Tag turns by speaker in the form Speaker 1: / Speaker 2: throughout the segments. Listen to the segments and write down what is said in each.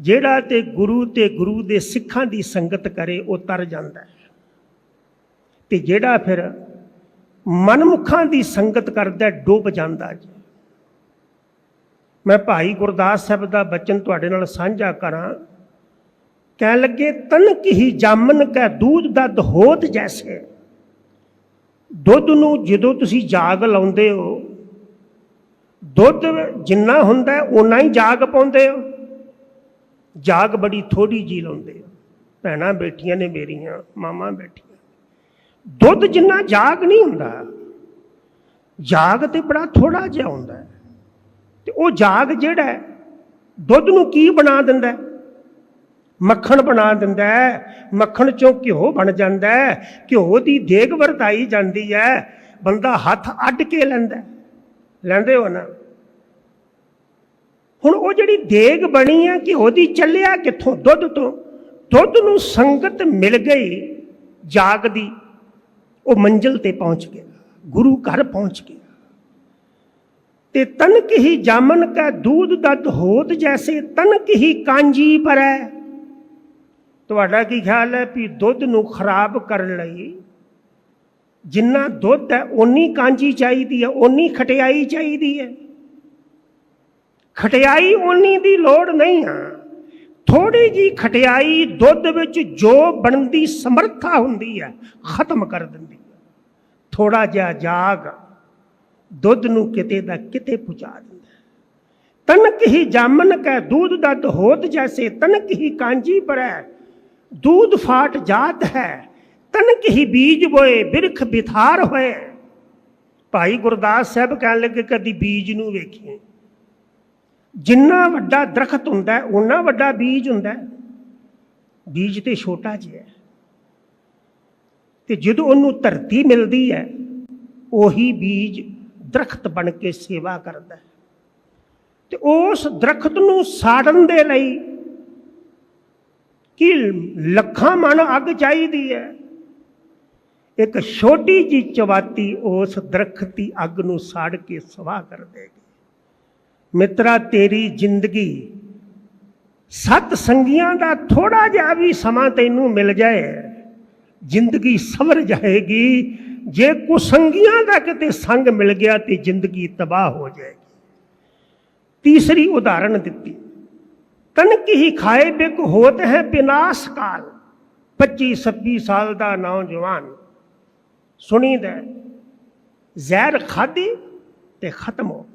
Speaker 1: ਜਿਹੜਾ ਤੇ ਗੁਰੂ ਤੇ ਗੁਰੂ ਦੇ ਸਿੱਖਾਂ ਦੀ ਸੰਗਤ ਕਰੇ, ਉਹ ਤਰ ਜਾਂਦਾ ਹੈ। ਤੇ ਜਿਹੜਾ ਫਿਰ ਮਨਮੁਖਾਂ ਦੀ ਸੰਗਤ ਕਰਦਾ ਡੁੱਬ ਜਾਂਦਾ ਜੀ। ਮੈਂ ਭਾਈ ਗੁਰਦਾਸ ਸਾਹਿਬ ਦਾ ਬਚਨ ਤੁਹਾਡੇ ਨਾਲ ਸਾਂਝਾ ਕਰਾਂ। ਕਹਿਣ ਲੱਗੇ, ਤਨਕ ਹੀ ਜਾਮਨ ਕੈ ਦੂਧ ਦਾ ਦਹੋਤ ਜੈਸੇ। ਦੁੱਧ ਨੂੰ ਜਦੋਂ ਤੁਸੀਂ ਜਾਗ ਲਾਉਂਦੇ ਹੋ, ਦੁੱਧ ਜਿੰਨਾ ਹੁੰਦਾ ਹੈ ਉਨਾ ਹੀ ਜਾਗ ਪਾਉਂਦੇ ਹੋ। ਜਾਗ ਬੜੀ ਥੋੜੀ ਜੀ ਲਾਉਂਦੇ ਹੋ ਭੈਣਾਂ ਬੈਠੀਆਂ ਨੇ ਮੇਰੀਆਂ, ਮਾਵਾਂ ਬੈਠੀਆਂ। ਦੁੱਧ ਜਿੰਨਾ ਜਾਗ ਨਹੀਂ ਹੁੰਦਾ, ਜਾਗ ਤੇ ਬੜਾ ਥੋੜਾ ਜਿਹਾ ਹੁੰਦਾ ਹੈ। ਤੇ ਉਹ ਜਾਗ ਜਿਹੜਾ ਦੁੱਧ ਨੂੰ ਕੀ ਬਣਾ ਦਿੰਦਾ ਮੱਖਣ ਬਣਾ ਦਿੰਦਾ ਮੱਖਣ ਚੋਂ ਘਿਓ ਬਣ ਜਾਂਦਾ ਘਿਓ ਦੀ ਦੇਗ ਵਰਤਾਈ ਜਾਂਦੀ ਹੈ। ਬੰਦਾ ਹੱਥ ਅੱਡ ਕੇ ਲੈਂਦਾ ਲੈਂਦੇ ਹੋ ਨਾ? ਹੁਣ ਉਹ ਜਿਹੜੀ ਦੇਗ ਬਣੀ ਆ ਕਿ ਉਹਦੀ ਚੱਲਿਆ ਕਿੱਥੋਂ? ਦੁੱਧ ਤੋਂ। ਦੁੱਧ ਨੂੰ ਸੰਗਤ ਮਿਲ ਗਈ ਜਾਗ ਦੀ ਉਹ ਮੰਜ਼ਿਲ ਤੇ ਪਹੁੰਚ ਗਿਆ। ਗੁਰੂ ਘਰ ਪਹੁੰਚ ਗਿਆ। ਤੇ ਤਨਕ ਹੀ ਜਾਮਨ ਕਾ ਦੂਧ ਦਦ ਹੋਤ ਜੈਸੇ, ਤਨਕ ਹੀ ਕਾਂਜੀ ਪਰੈ ਤੁਹਾਡਾ ਕੀ ਖਿਆਲ ਹੈ ਵੀ ਦੁੱਧ ਨੂੰ ਖਰਾਬ ਕਰਨ ਲਈ ਜਿੰਨਾ ਦੁੱਧ ਹੈ ਓਨੀ ਕਾਂਜੀ ਚਾਹੀਦੀ ਹੈ, ਓਨੀ ਖਟਿਆਈ ਚਾਹੀਦੀ ਹੈ। ਖਟਿਆਈ ਓਨੀ ਦੀ ਲੋੜ ਨਹੀਂ ਆ। ਥੋੜੀ ਜੀ ਖਟਿਆਈ ਦੁੱਧ ਵਿੱਚ ਜੋ ਬਣਦੀ ਸਮਰੱਥਾ ਹੁੰਦੀ ਹੈ ਖਤਮ ਕਰ ਦਿੰਦੀ ਹੈ ਥੋੜਾ ਜਿਹਾ ਜਾਗ ਦੁੱਧ ਨੂੰ ਕਿਤੇ ਦਾ ਕਿਤੇ ਪਹੁੰਚਾ ਦਿੰਦਾ ਤਨਕ ਹੀ ਜਾਮਨ ਕੈ ਦੂਧ ਦਾ ਦਹੋਤ ਜੈਸੇ, ਤਨਕ ਹੀ ਕਾਂਜੀ ਪਰੈ, ਦੂਧ ਫਾਟ ਜਾਤ ਹੈ, ਤਨਕ ਹੀ ਬੀਜ ਬੋਏ, ਬਿਰਖ ਬਿਥਾਰ ਹੋਏ। ਭਾਈ ਗੁਰਦਾਸ ਸਾਹਿਬ ਕਹਿਣ ਲੱਗੇ, ਕਦੀ ਬੀਜ ਨੂੰ ਵੇਖੀਏ। ਜਿੰਨਾ ਵੱਡਾ ਦਰਖਤ ਹੁੰਦਾ ਹੈ, ਓਨਾ ਵੱਡਾ ਬੀਜ ਹੁੰਦਾ ਹੈ। ਬੀਜ ਤੇ ਛੋਟਾ ਜਿਹਾ ਹੈ। ਤੇ ਜਦੋਂ ਉਹਨੂੰ ਧਰਤੀ ਮਿਲਦੀ ਹੈ, ਉਹੀ ਬੀਜ ਦਰਖਤ ਬਣ ਕੇ ਸੇਵਾ ਕਰਦਾ ਹੈ। ਤੇ ਉਸ ਦਰਖਤ ਨੂੰ ਸਾੜਨ ਦੇ ਲਈ ਕਿ ਲੱਖਾਂ ਮਣ ਅੱਗ ਚਾਹੀਦੀ ਹੈ। ਇੱਕ ਛੋਟੀ ਜੀ ਚਵਾਤੀ ਉਸ ਦਰਖਤ ਦੀ ਅੱਗ ਨੂੰ ਸਾੜ ਕੇ ਸਵਾਹ ਕਰ ਦੇਗੀ। ਮਿੱਤਰਾ, ਤੇਰੀ ਜ਼ਿੰਦਗੀ। ਸਤ ਸੰਗੀਆਂ ਦਾ ਥੋੜਾ ਜਿਹਾ ਵੀ ਸਮਾਂ ਤੈਨੂੰ ਮਿਲ ਜਾਏ, ਜ਼ਿੰਦਗੀ ਸਵਰ ਜਾਏਗੀ। ਜੇ ਕੁਸੰਗੀਆਂ ਦਾ ਕਿਤੇ ਸੰਗ ਮਿਲ ਗਿਆ ਤੇ ਜ਼ਿੰਦਗੀ ਤਬਾਹ ਹੋ ਜਾਏਗੀ। ਤੀਸਰੀ ਉਦਾਹਰਣ ਦਿੱਤੀ। ਤਨਕ ਹੀ ਖਾਏ ਬਿਕ ਹੋਤ ਹੈ ਬਿਨਾਸ਼ ਕਾਲ। 25 26 ਸਾਲ ਦਾ ਨੌਜਵਾਨ। ਸੁਣੀਦਾ ਜ਼ਹਿਰ ਖਾਦੀ ਤੇ ਖਤਮ ਹੋ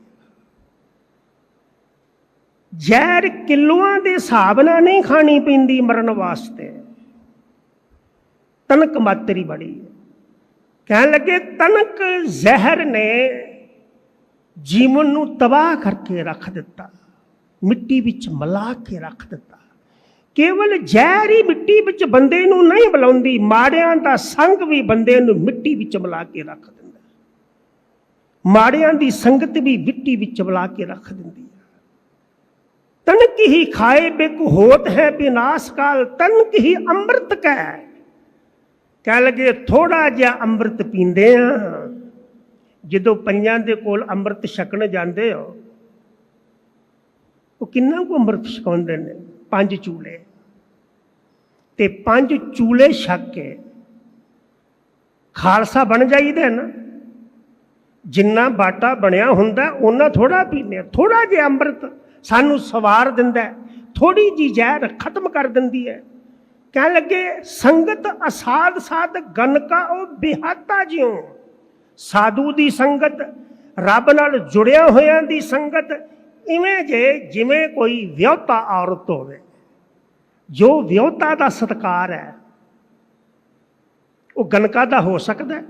Speaker 1: ਜ਼ਹਿਰ ਕਿਲੋਆਂ ਦੇ ਹਿਸਾਬ ਨਾਲ ਨਹੀਂ ਖਾਣੀ ਪੈਂਦੀ ਮਰਨ ਵਾਸਤੇ। ਤਨਕ ਮਾਤਰੀ ਬੜੀ ਕਹਿਣ ਲੱਗੇ, ਤਨਕ ਜ਼ਹਿਰ ਨੇ ਜੀਵਨ ਨੂੰ ਤਬਾਹ ਕਰਕੇ ਰੱਖ ਦਿੱਤਾ। ਮਿੱਟੀ ਵਿੱਚ ਮਿਲਾ ਕੇ ਰੱਖ ਦਿੱਤਾ। ਕੇਵਲ ਜ਼ਹਿਰ ਹੀ ਮਿੱਟੀ ਵਿੱਚ ਬੰਦੇ ਨੂੰ ਨਹੀਂ ਬੁਲਾਉਂਦੀ, ਮਾੜਿਆਂ ਦਾ ਸੰਗ ਵੀ ਬੰਦੇ ਨੂੰ ਮਿੱਟੀ ਵਿੱਚ ਮਿਲਾ ਕੇ ਰੱਖ ਦਿੰਦਾ। ਮਾੜਿਆਂ ਦੀ ਸੰਗਤ ਵੀ ਮਿੱਟੀ ਵਿੱਚ ਮਿਲਾ ਕੇ ਰੱਖ ਦਿੰਦੀ ਹੈ। ਤਨਕ ਹੀ ਖਾਏ ਬਿਕ ਹੋਤ ਹੈ ਬਿਨਾਸ਼ ਕਾਲ ਤਨਕ ਹੀ ਅੰਮ੍ਰਿਤ ਕੈ। ਕਹਿ ਲਗੇ ਥੋੜਾ ਜਿਹਾ ਅੰਮ੍ਰਿਤ ਪੀਂਦੇ ਆ। ਜਦੋਂ ਪੰਜਾਂ ਦੇ ਕੋਲ ਅੰਮ੍ਰਿਤ ਛਕਣ ਜਾਂਦੇ ਹੋ, ਉਹ ਕਿੰਨਾ ਕੁ ਅੰਮ੍ਰਿਤ ਛਕਾਉਂਦੇ ਨੇ? ਪੰਜ ਚੂਲੇ। ਤੇ ਪੰਜ ਚੂਲੇ ਛਕ ਕੇ ਖਾਲਸਾ ਬਣ ਜਾਈਦਾ ਨਾ। ਜਿੰਨਾ ਬਾਟਾ ਬਣਿਆ ਹੁੰਦਾ, ਉਹਨਾਂ ਥੋੜਾ ਪੀਨੇ ਥੋੜਾ ਜਿਹਾ ਅੰਮ੍ਰਿਤ ਸਾਨੂੰ ਸਵਾਰ ਦਿੰਦਾ ਥੋੜੀ ਜੀ ਜ਼ਹਿਰ ਖਤਮ ਕਰ ਦਿੰਦੀ ਹੈ। ਕਹਿਣ ਲੱਗੇ, ਸੰਗਤ ਅਸਾਧ ਸਾਧ ਗਨਕਾ, ਉਹ ਬਿਹਾਤਾ ਜਿਉ। ਸਾਧੂ ਦੀ ਸੰਗਤ, ਰੱਬ ਨਾਲ ਜੁੜਿਆ ਹੋਇਆਂ ਦੀ ਸੰਗਤ, ਇਵੇਂ ਜੇ ਜਿਵੇਂ ਕੋਈ ਵਿਆਹਤਾ ਔਰਤ ਹੋਵੇ। ਜੋ ਵਿਆਹਤਾ ਦਾ ਸਤਕਾਰ ਹੈ, ਉਹ ਗਨਕਾ ਦਾ ਹੋ ਸਕਦਾ ਹੈ।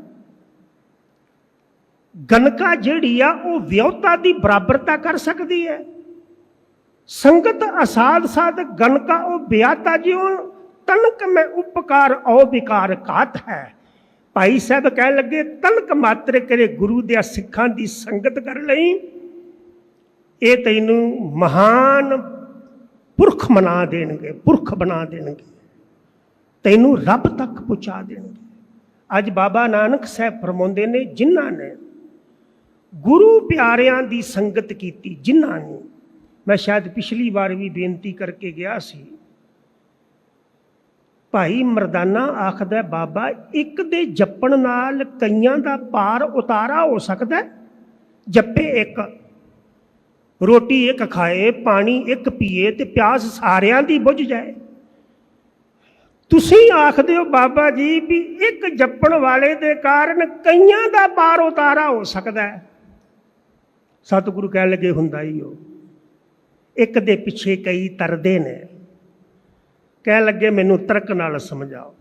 Speaker 1: ਗਨਕਾ ਜਿਹੜੀ ਆ, ਉਹ ਵਿਆਹਤਾ ਦੀ ਬਰਾਬਰਤਾ ਕਰ ਸਕਦੀ ਹੈ। ਸੰਗਤ ਅਸਾਧ ਸਾਧ ਗਨਕਾ ਉਹ ਬਿਆਤਾ ਜਿਉ, ਤਨਕ ਮੈਂ ਉਪਕਾਰ ਔ ਵਿਕਾਰ ਕਾਤ ਹੈ। ਭਾਈ ਸਾਹਿਬ ਕਹਿਣ ਲੱਗੇ, ਤਨਕ ਮਾਤਰ ਕਰੇ ਗੁਰੂ ਦੇ ਸਿੱਖਾਂ ਦੀ ਸੰਗਤ ਕਰ ਲਈ। ਇਹ ਤੈਨੂੰ ਮਹਾਨ ਪੁਰਖ ਬਣਾ ਦੇਣਗੇ, ਪੁਰਖ ਬਣਾ ਦੇਣਗੇ। ਤੈਨੂੰ ਰੱਬ ਤੱਕ ਪਹੁੰਚਾ ਦੇਣਗੇ। ਅੱਜ ਬਾਬਾ ਨਾਨਕ ਸਾਹਿਬ ਫਰਮਾਉਂਦੇ ਨੇ, ਜਿਨ੍ਹਾਂ ਨੇ ਗੁਰੂ ਪਿਆਰਿਆਂ ਦੀ ਸੰਗਤ ਕੀਤੀ, ਜਿਨ੍ਹਾਂ ਨੇ ਮੈਂ ਸ਼ਾਇਦ ਪਿਛਲੀ ਵਾਰ ਵੀ ਬੇਨਤੀ ਕਰਕੇ ਗਿਆ ਸੀ। ਭਾਈ ਮਰਦਾਨਾ ਆਖਦਾ, ਬਾਬਾ, ਇੱਕ ਦੇ ਜਪਣ ਨਾਲ ਕਈਆਂ ਦਾ ਪਾਰ ਉਤਾਰਾ ਹੋ ਸਕਦਾ ਜੱਪੇ ਇੱਕ, ਰੋਟੀ ਇੱਕ ਖਾਏ, ਪਾਣੀ ਇੱਕ ਪੀਏ ਤੇ ਪਿਆਸ ਸਾਰਿਆਂ ਦੀ ਬੁੱਝ ਜਾਏ। ਤੁਸੀਂ ਆਖਦੇ ਹੋ, ਬਾਬਾ ਜੀ, ਵੀ ਇੱਕ ਜਪਣ ਵਾਲੇ ਦੇ ਕਾਰਨ ਕਈਆਂ ਦਾ ਪਾਰ ਉਤਾਰਾ ਹੋ ਸਕਦਾ ਸਤਿਗੁਰੂ ਕਹਿਣ ਲੱਗੇ, ਹੁੰਦਾ ਹੀ ਉਹ ਇੱਕ ਦੇ ਪਿੱਛੇ ਕਈ ਤਰਦੇ ਨੇ। ਕਹਿਣ ਲੱਗੇ, ਮੈਨੂੰ ਤਰਕ ਨਾਲ ਸਮਝਾਓ।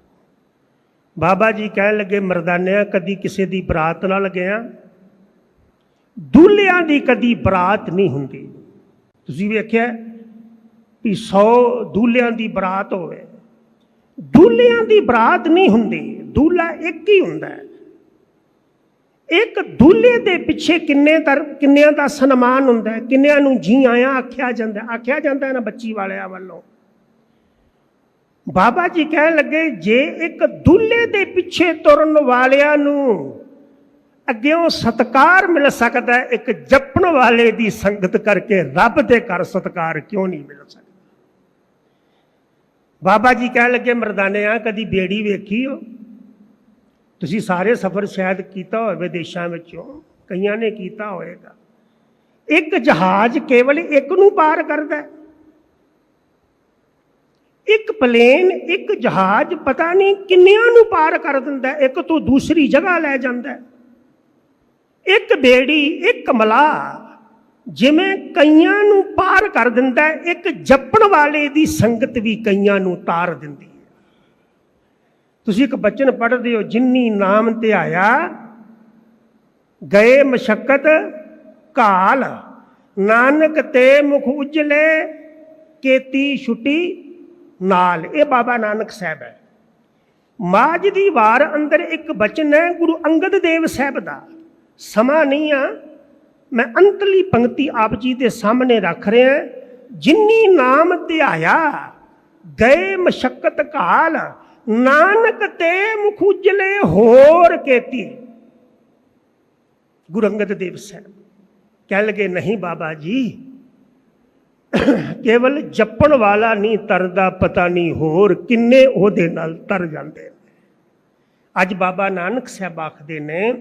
Speaker 1: ਬਾਬਾ ਜੀ ਕਹਿਣ ਲੱਗੇ, ਮਰਦਾਨਿਆਂ, ਕਦੀ ਕਿਸੇ ਦੀ ਬਰਾਤ ਨਾਲ ਗਿਆ। ਦੂਲਿਆਂ ਦੀ ਕਦੀ ਬਰਾਤ ਨਹੀਂ ਹੁੰਦੀ। ਤੁਸੀਂ ਵੇਖਿਆ ਵੀ 100 ਦੂਲਿਆਂ ਦੀ ਬਰਾਤ ਹੋਵੇ। ਦੂਲਿਆਂ ਦੀ ਬਰਾਤ ਨਹੀਂ ਹੁੰਦੀ। ਦੂਲਾ ਇੱਕ ਹੀ ਹੁੰਦਾ ਹੈ। ਇੱਕ ਦੂਲੇ ਦੇ ਪਿੱਛੇ ਕਿੰਨੇ ਤਰ ਕਿੰਨਿਆਂ ਦਾ ਸਨਮਾਨ ਹੁੰਦਾ ਹੈ? ਕਿੰਨਿਆਂ ਨੂੰ ਜੀ ਆਇਆ ਆਖਿਆ ਜਾਂਦਾ ਆਖਿਆ ਜਾਂਦਾ ਨਾ ਬੱਚੀ ਵਾਲਿਆਂ ਵੱਲੋਂ? ਬਾਬਾ ਜੀ ਕਹਿਣ ਲੱਗੇ ਜੇ ਇੱਕ ਦੂਲੇ ਦੇ ਪਿੱਛੇ ਤੁਰਨ ਵਾਲਿਆਂ ਨੂੰ ਅੱਗਿਓਂ ਸਤਕਾਰ ਮਿਲ ਸਕਦਾ ਹੈ, ਇੱਕ ਜਪਣ ਵਾਲੇ ਦੀ ਸੰਗਤ ਕਰਕੇ ਰੱਬ ਦੇ ਘਰ ਸਤਕਾਰ ਕਿਉਂ ਨਹੀਂ ਮਿਲ ਸਕਦਾ? ਬਾਬਾ ਜੀ ਕਹਿਣ ਲੱਗੇ ਮਰਦਾਨਿਆਂ ਕਦੀ ਬੇੜੀ ਵੇਖੀ ਹੋ ਤੁਸੀਂ ਸਾਰੇ ਸਫ਼ਰ ਸ਼ਾਇਦ ਕੀਤਾ ਹੋਵੇ ਦੇਸ਼ਾਂ ਵਿੱਚੋਂ, ਕਈਆਂ ਨੇ ਕੀਤਾ ਹੋਵੇਗਾ। ਇੱਕ ਜਹਾਜ਼ ਕੇਵਲ ਇੱਕ ਨੂੰ ਪਾਰ ਕਰਦਾ ਹੈ। ਇੱਕ ਪਲੇਨ, ਇੱਕ ਜਹਾਜ਼ ਪਤਾ ਨਹੀਂ ਕਿੰਨਿਆਂ ਨੂੰ ਪਾਰ ਕਰ ਦਿੰਦਾ ਇੱਕ ਤੋਂ ਦੂਸਰੀ ਜਗ੍ਹਾ ਲੈ ਜਾਂਦਾ ਇੱਕ ਬੇੜੀ, ਇੱਕ ਮਲਾਹ ਜਿਵੇਂ ਕਈਆਂ ਨੂੰ ਪਾਰ ਕਰ ਦਿੰਦਾ ਇੱਕ ਜੱਪਣ ਵਾਲੇ ਦੀ ਸੰਗਤ ਵੀ ਕਈਆਂ ਨੂੰ ਤਾਰ ਦਿੰਦੀ ਤੁਸੀਂ ਇੱਕ ਬਚਨ ਪੜ੍ਹਦੇ ਹੋ, ਜਿੰਨੀ ਨਾਮ ਧਿਆਇਆ ਗਏ ਮਸ਼ਕਤ ਕਾਲ ਨਾਨਕ ਤੇ ਮੁਖ ਉਜਲੇ, ਕੇਤੀ ਛੁੱਟੀ ਨਾਲ। ਇਹ ਬਾਬਾ ਨਾਨਕ ਸਾਹਿਬ ਹੈ। ਮਾਝ ਦੀ ਵਾਰ ਅੰਦਰ ਇੱਕ ਬਚਨ ਹੈ, ਗੁਰੂ ਅੰਗਦ ਦੇਵ ਸਾਹਿਬ ਦਾ। ਸਮਾਂ ਨਹੀਂ ਆ, ਮੈਂ ਅੰਤਲੀ ਪੰਕਤੀ ਆਪ ਜੀ ਦੇ ਸਾਹਮਣੇ ਰੱਖ ਰਿਹਾ ਜਿੰਨੀ ਨਾਮ ਧਿਆਇਆ ਗਏ ਮਸ਼ਕਤ ਕਾਲ ਨਾਨਕ ਤੇ ਮੁਖ ਉਜਲੇ ਹੋਰ ਕੇਤੀ। ਗੁਰੂ ਅੰਗਦ ਦੇਵ ਸਾਹਿਬ ਕਹਿ ਲਗੇ, ਨਹੀਂ ਬਾਬਾ ਜੀ, ਕੇਵਲ ਜਪਣ ਵਾਲਾ ਨਹੀਂ ਤਰਦਾ, ਪਤਾ ਨਹੀਂ ਹੋਰ ਕਿੰਨੇ ਉਹਦੇ ਨਾਲ ਤਰ ਜਾਂਦੇ ਨੇ। ਅੱਜ ਬਾਬਾ ਨਾਨਕ ਸਾਹਿਬ ਆਖਦੇ ਨੇ,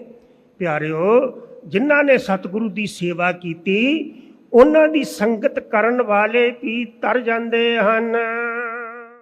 Speaker 1: ਪਿਆਰਿਓ, ਜਿਨ੍ਹਾਂ ਨੇ ਸਤਿਗੁਰੂ ਦੀ ਸੇਵਾ ਕੀਤੀ, ਉਹਨਾਂ ਦੀ ਸੰਗਤ ਕਰਨ ਵਾਲੇ ਵੀ ਤਰ ਜਾਂਦੇ ਹਨ।